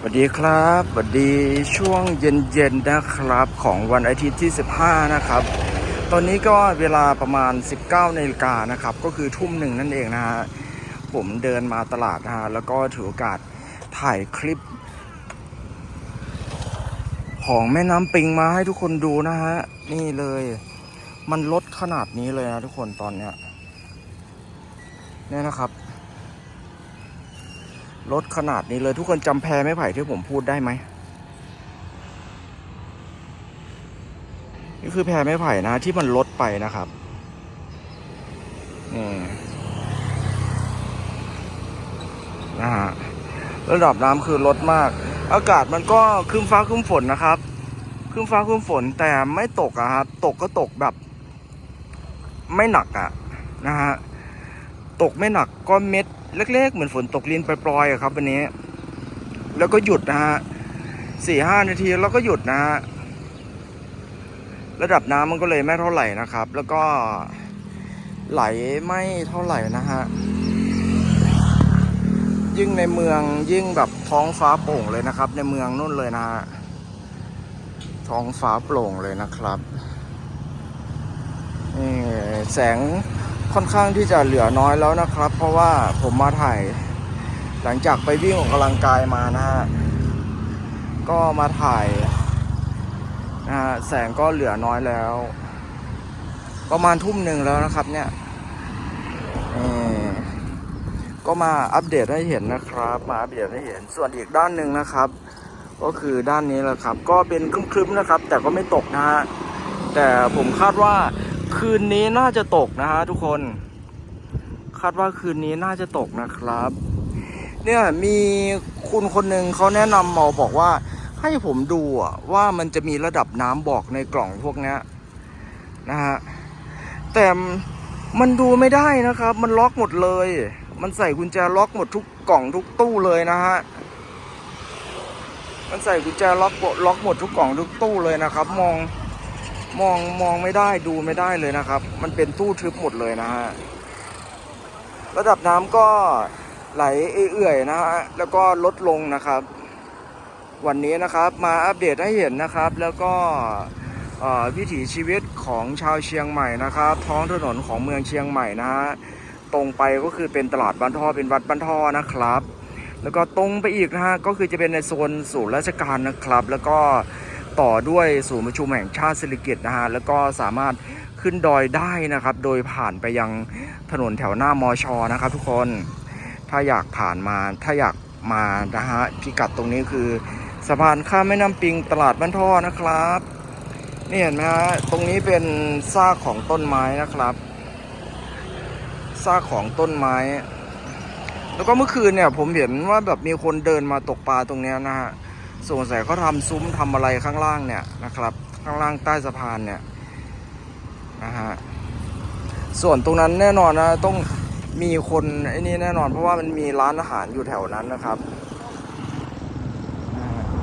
สวัสดีครับสวัสดีช่วงเย็นๆนะครับของวันอาทิตย์ที่ 15 นะครับ ตอนนี้ก็เวลาประมาณ 19นาฬิกานะครับ ก็คือทุ่มหนึ่งนั่นเองนะฮะ ผมเดินมาตลาดนะฮะ แล้วก็ถือโอกาสถ่ายคลิป ของแม่น้ำปิงมาให้ทุกคนดูนะฮะ นี่เลย มันลดขนาดนี้เลยนะทุกคนตอนเนี้ยเนี่ยนะครับ ลดขนาดนี้เลยทุกคนจำแพรไม้ไผ่ที่ผมพูดได้ไหมนี่คือแพรไม้ไผ่นะที่มันลดไปนะครับนี่นะฮะระดับน้ำคือลดมาก อากาศมันก็ครึ้มฟ้าครึ้มฝนนะครับครึ้มฟ้าครึ้มฝนแต่ไม่ตกอะครับตกก็ตกแบบ ไม่หนักอะนะฮะตกไม่หนักก็เม็ด เล็กๆ เหมือนฝนตกลินปล่อยๆอะครับวันนี้ แล้วก็หยุดนะฮะสี่ห้านาทีแล้วก็หยุดนะฮะระดับน้ำมันก็เลยไม่เท่าไหร่นะครับ แล้วก็ไหลไม่เท่าไหร่นะฮะยิ่งในเมืองยิ่งแบบท้องฟ้าโปร่งเลยนะครับ ในเมืองนู่นเลยนะฮะท้องฟ้าโปร่งเลยนะครับนี่แสง ค่อนข้างที่จะเหลือน้อยแล้วนะครับ เพราะว่าผมมาถ่าย หลังจากไปวิ่งออกกำลังกายมานะฮะก็มาถ่ายนะฮะแสงก็เหลือน้อยแล้ว ประมาณทุ่มหนึ่งแล้วนะครับเนี่ยก็มาอัปเดตให้เห็นนะครับ มาอัปเดตให้เห็นส่วนอีกด้านหนึ่งนะครับ ก็คือด้านนี้แหละครับ ก็เป็นครึ้มๆนะครับ แต่ก็ไม่ตกนะฮะแต่ผมคาดว่า คืนนี้น่าจะตกนะฮะทุกคน คาดว่าคืนนี้น่าจะตกนะครับ เนี่ยมีคุณคนหนึ่งเขาแนะนำมาบอกว่า ให้ผมดูว่ามันจะมีระดับน้ำบอกในกล่องพวกนี้นะฮะแต่มันดูไม่ได้นะครับ มันล็อกหมดเลย มันใส่กุญแจล็อกหมดทุกกล่องทุกตู้เลยนะฮะมันใส่กุญแจล็อกล็อกหมดทุกกล่องทุกตู้เลยนะครับ มอง มองมองไม่ได้ดูไม่ได้เลยนะครับ มันเป็นตู้ทึบหมดเลยนะฮะระดับน้ำก็ไหลเอื่อยนะฮะแล้วก็ลดลงนะครับ วันนี้นะครับมาอัปเดตให้เห็นนะครับ แล้วก็วิถีชีวิตของชาวเชียงใหม่นะครับ ท้องถนนของเมืองเชียงใหม่นะฮะตรงไปก็คือเป็นตลาดบ้านท่อเป็นวัดบ้านท่อนะครับ แล้วก็ตรงไปอีกนะฮะก็คือจะเป็นในโซนศูนย์ราชการนะครับ แล้วก็ ต่อด้วยศูนย์ประชุมแห่งชาติสิริกิตนะฮะแล้วก็สามารถขึ้นดอยได้นะครับ โดยผ่านไปยังถนนแถวหน้ามอชอนะครับ ทุกคนถ้าอยากผ่านมาถ้าอยากมานะฮะพิกัดตรงนี้คือสะพานข้ามแม่น้ำปิงตลาดบ้านท่อนะครับนี่เห็นไหมฮะตรงนี้เป็นซากของต้นไม้นะครับซากของต้นไม้ แล้วก็เมื่อคืนเนี่ยผมเห็นว่าแบบมีคนเดินมาตกปลาตรงเนี้ยนะฮะ สงสัยเขาทำซุ้มทำอะไรข้างล่างเนี่ยนะครับ ข้างล่างใต้สะพานเนี่ยนะฮะส่วนตรงนั้นแน่นอนนะต้องมีคนไอ้นี่แน่นอน เพราะว่ามันมีร้านอาหารอยู่แถวนั้นนะครับ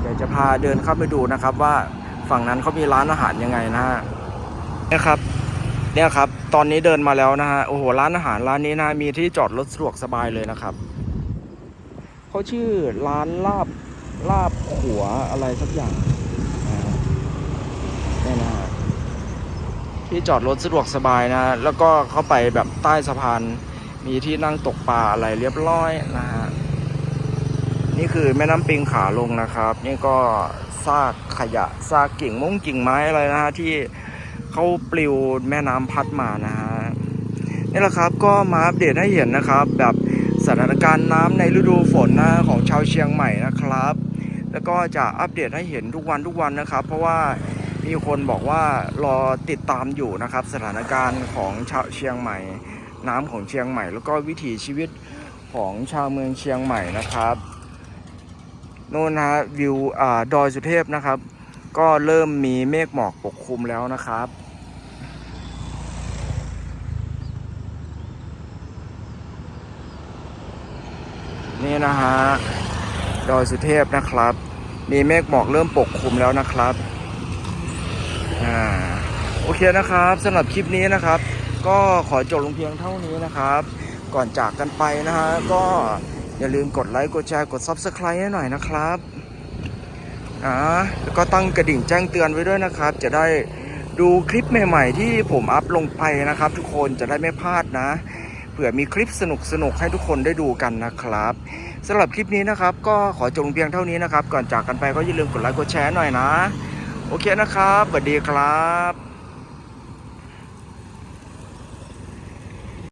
เดี๋ยวจะพาเดินเข้าไปดูนะครับ ว่าฝั่งนั้นเขามีร้านอาหารยังไงนะฮะเนี่ยครับเนี่ยครับ ตอนนี้เดินมาแล้วนะฮะโอ้โหร้านอาหารร้านนี้นะมีที่จอดรถสะดวกสบายเลยนะครับเขาชื่อร้านลาบ ลาบหัวอะไรสักอย่างนะฮะเนี่นะฮะที่จอดรถสะดวกสบายนะ แล้วก็เข้าไปแบบใต้สะพานมีที่นั่งตกปลาอะไรเรียบร้อยนะฮะนี่คือแม่น้ำปิงขาลงนะครับ นี่ก็ซากขยะซากกิ่งมงกิ่งไม้อะไรนะฮะที่เขาปลิวแม่น้ำพัดมานะฮะนี่แหละครับก็มาอัปเดตให้เห็นนะครับ แบบสถานการณ์น้ำในฤดูฝนนะของชาวเชียงใหม่นะครับ แล้วก็จะอัปเดตให้เห็นทุกวันทุกวันนะครับ เพราะว่ามีคนบอกว่ารอติดตามอยู่นะครับ สถานการณ์ของชาวเชียงใหม่ น้ำของเชียงใหม่ แล้วก็วิถีชีวิตของชาวเมืองเชียงใหม่นะครับโน่นนะฮะวิวอ่าดอยสุเทพนะครับ ก็เริ่มมีเมฆหมอกปกคลุมแล้วนะครับนี่นะฮะดอยสุเทพนะครับ มีเมฆหมอกเริ่มปกคลุมแล้วนะครับอ่าโอเคนะครับสำหรับคลิปนี้นะครับ ก็ขอจบลงเพียงเท่านี้นะครับ ก่อนจากกันไปนะฮะก็อย่าลืมกดไลค์กดแชร์กด Subscribe ให้หน่อยนะครับอ่าแล้วก็ตั้งกระดิ่งแจ้งเตือนไว้ด้วยนะครับ จะได้ดูคลิปใหม่ ๆ ที่ผมอัพลงไปนะครับ ทุกคนจะได้ไม่พลาดนะเผื่อมีคลิปสนุกๆให้ทุกคนได้ดูกันนะครับ สำหรับคลิปนี้นะครับ ก็ขอจบเพียงเท่านี้นะครับ ก่อนจากกันไปก็อย่าลืมกดไลค์กดแชร์หน่อยนะ โอเคนะครับสวัสดีครับ